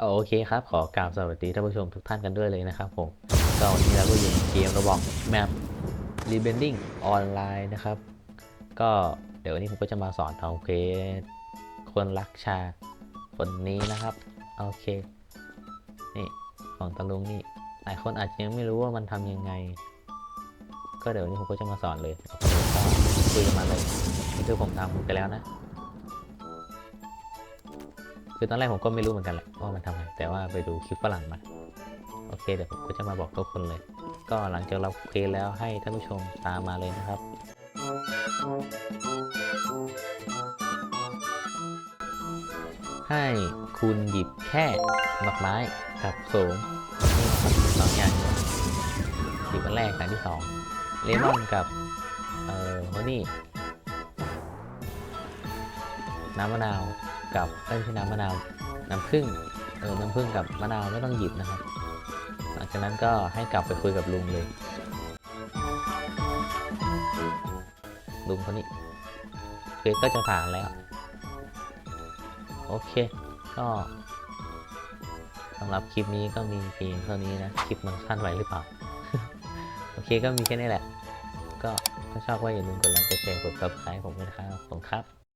โอเคครับ ขอกราบสวัสดีท่านผู้ชมทุกท่านกันด้วยเลยนะครับผมก็วันนี้เราก็อยู่ในเกมระบอกแมป Rebending ออนไลน์นะครับ ก็เดี๋ยววันนี้ผมก็จะมาสอนทำเควสคนรักชาคนนี้นะครับ โอเค นี่ ของตะลุงนี่ หลายคนอาจจะยังไม่รู้ว่ามันทำยังไง ก็เดี๋ยววันนี้ผมก็จะมาสอนเลยคุยกันมาเลยนี่คือผมทำไปแล้วนะ คือตอนแรกผมก็ไม่รู้เหมือนกันแหละว่ามันทำไงแต่ว่าไปดูคลิปฝรั่งมาโอเคเดี๋ยวผมก็จะมาบอกทุกคนเลย ก็หลังจากเราเคลียร์แล้วให้ท่านผู้ชมตามมาเลยนะครับ ให้คุณหยิบแค่ดอกไม้กับโสมนี่สองอย่างหยิบอันแรกอันที่สองเลมอนกับ เอ่อโฮนี่น้ำมะนาว กับเอ้ยไม่ใช่น้ำมะนาวน้ำผึ้งเออน้ำผึ้งกับมะนาวไม่ต้องหยิบนะครับ หลังจากนั้นก็ให้กลับไปคุยกับลุงเลย ลุงคนนี้เควสก็จะผ่านแล้ว โอเค ก็สำหรับคลิปนี้ก็มีเพียงเท่านี้นะ คลิปมันสั้นไปหรือเปล่า โอเคก็มีแค่นี้แหละ ก็ถ้าชอบก็อย่าลืมกดไลค์กดแชร์กด subscribe ผมด้วยนะครับขอบคุณครับ